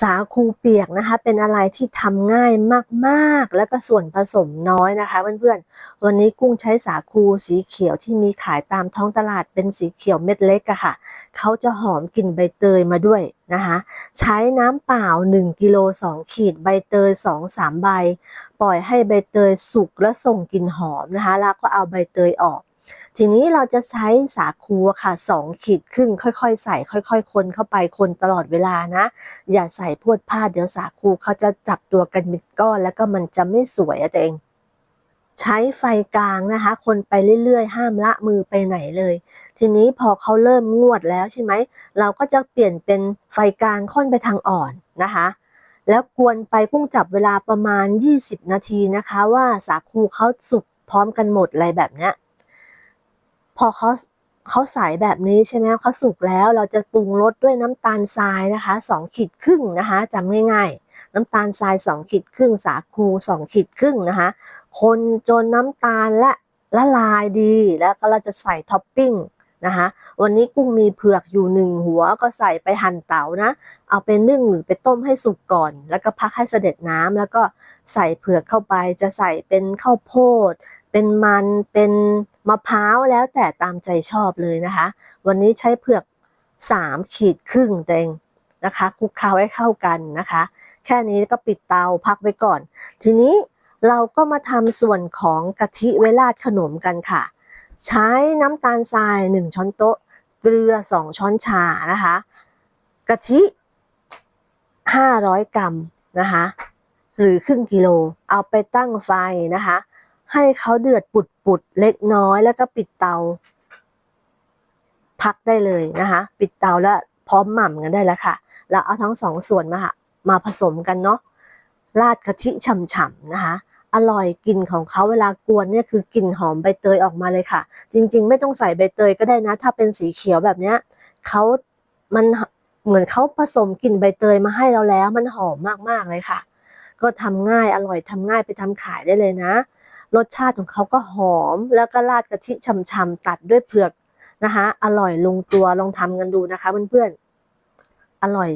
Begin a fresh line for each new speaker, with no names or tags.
สาคูเปียกนะคะ เป็นอะไรที่ทำง่ายมากๆ แล้วก็ส่วนผสมน้อยนะคะเพื่อนๆ วันนี้กุ้งใช้สาคูสีเขียวที่มีขายตามท้องตลาดเป็นสีเขียวเม็ดเล็กอะค่ะ เขาจะหอมกลิ่นใบเตยมาด้วยนะคะ ใช้น้ำเปล่า 1กิโล2ขีดใบเตย 2-3 ใบ ปล่อยให้ใบเตยสุกและส่งกลิ่นหอมนะคะ แล้วก็เอาใบเตยออก ทีนี้เราจะใช้สาคูค่ะสองขีดครึ่งค่อยๆ ใส่ค่อย ๆ คนเข้าไปคนตลอดเวลานะ อย่าใส่พวดพลาดเดี๋ยวสาคูเขาจะจับตัวกันเป็นก้อนแล้วก็มันจะไม่สวยอะเองใช้ไฟกลางนะคะ คนไปเรื่อยๆ ห้ามละมือไปไหนเลย ทีนี้พอเขาเริ่มงวดแล้วใช่ไหม เราก็จะเปลี่ยนเป็นไฟกลางค่อนไปทางอ่อนนะคะ แล้วกวนไปกุ้งจับเวลาประมาณ 20 นาทีนะคะ ว่าสาคูเขาสุกพร้อมกันหมดอะไรแบบเนี้ย พอเขาเขาใส่แบบนี้ใช่ไหมเขาสุกแล้วเราจะปรุงรสด้วยน้ำตาลทรายนะคะสองขีดครึ่งนะคะจำง่ายๆ น้ำตาลทรายสองขีดครึ่งสาคูสองขีดครึ่งนะคะ คนจนน้ำตาลและละลายดีแล้วก็เราจะใส่ท็อปปิ้งนะคะวันนี้กุ้งมีเผือกอยู่หนึ่งหัวก็ใส่ไปหั่นเต๋านะ เอาไปนึ่งหรือไปต้มให้สุกก่อน แล้วก็พักให้เสด็จน้ำแล้วก็ใส่เผือกเข้าไปจะใส่เป็นข้าวโพด เป็นมันเป็นมะพร้าวแล้วแต่ตามใจชอบเลยนะคะ วันนี้ใช้เผือก3ขีดครึ่งเองนะคะคลุกเคล้าให้เข้ากันนะคะ แค่นี้ก็ปิดเตาพักไว้ก่อน ทีนี้เราก็มาทำส่วนของกะทิไว้ราดขนมกันค่ะ ใช้น้ำตาลทราย 1 ช้อนโต๊ะ เกลือ 2 ช้อนชานะคะกะทิ 500 กรัมนะคะ หรือครึ่งกิโล เอาไปตั้งไฟนะคะ ให้เขาเดือดปุดปุดๆเล็กน้อยแล้วก็ปิดเตา พักได้เลยนะคะ ปิดเตาแล้วพร้อมหม่ำกันได้แล้วค่ะแล้วเอาทั้งสองส่วนมามาผสมกันเนาะราดกะทิฉ่ำๆนะคะอร่อยกลิ่นของเขาเวลากวนเนี่ยคือกลิ่นหอมใบเตยออกมาเลยค่ะ จริง ๆ ไม่ต้องใส่ใบเตยก็ได้นะ ถ้าเป็นสีเขียวแบบเนี้ยเขามันเหมือนเขาผสมกลิ่นใบเตยมาให้เราแล้ว มันหอมมากๆเลยค่ะ ก็ทำง่ายอร่อยทำง่ายไปทำขายได้เลยนะ รสชาติของเขาก็หอม แล้วก็ราดกะทิฉ่ำๆตัดด้วยเผือกนะคะ อร่อยลงตัวลองทำกันดูนะคะเพื่อนๆ อร่อย